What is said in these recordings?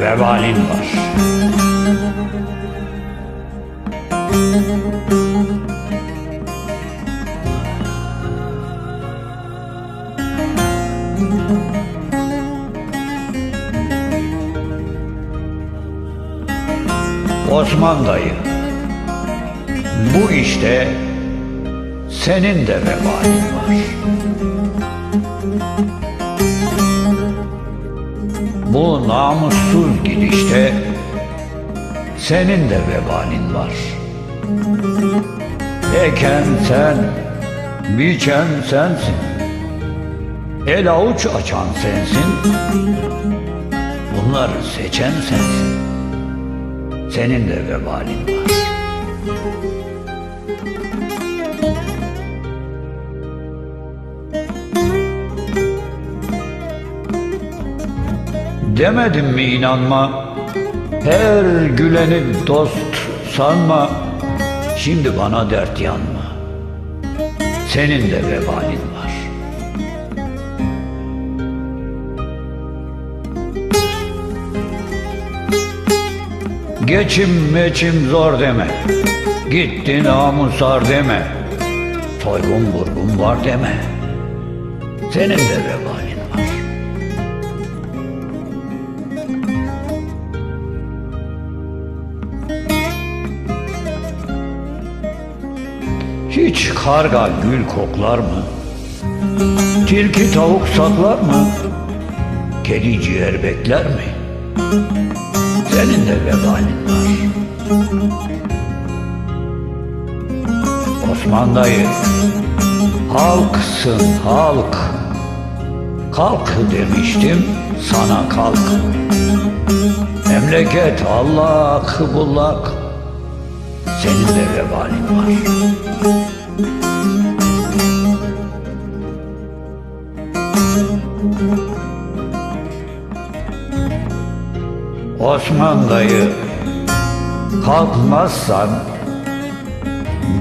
Vebalin var. Osman dayı, bu işte senin de vebalin var. Namussuz gidişte senin de vebalin var. Eken sen, biçen sensin. El avuç açan sensin. Bunları seçen sensin. Senin de vebalin var. Demedim mi inanma? Her güleni dost sanma. Şimdi bana dert yanma. Senin de vebalin var. Geçim meçim zor deme. Gitti namusar deme. Soygun vurgun var deme. Senin de vebalin Hiç karga gül koklar mı? Tilki tavuk saklar mı? Kedi ciğer bekler mi? Senin de vebalin var. Osman dayı, halksın halk. Kalk demiştim sana kalk. Memleket allak bullak. Senin de vebalin var. Osman dayı kalkmazsan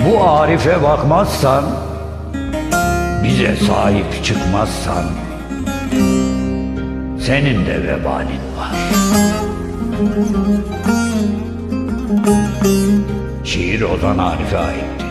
bu Arif'e bakmazsan bize sahip çıkmazsan senin de vebalin var. Şiir Ozan Arif'e aitti.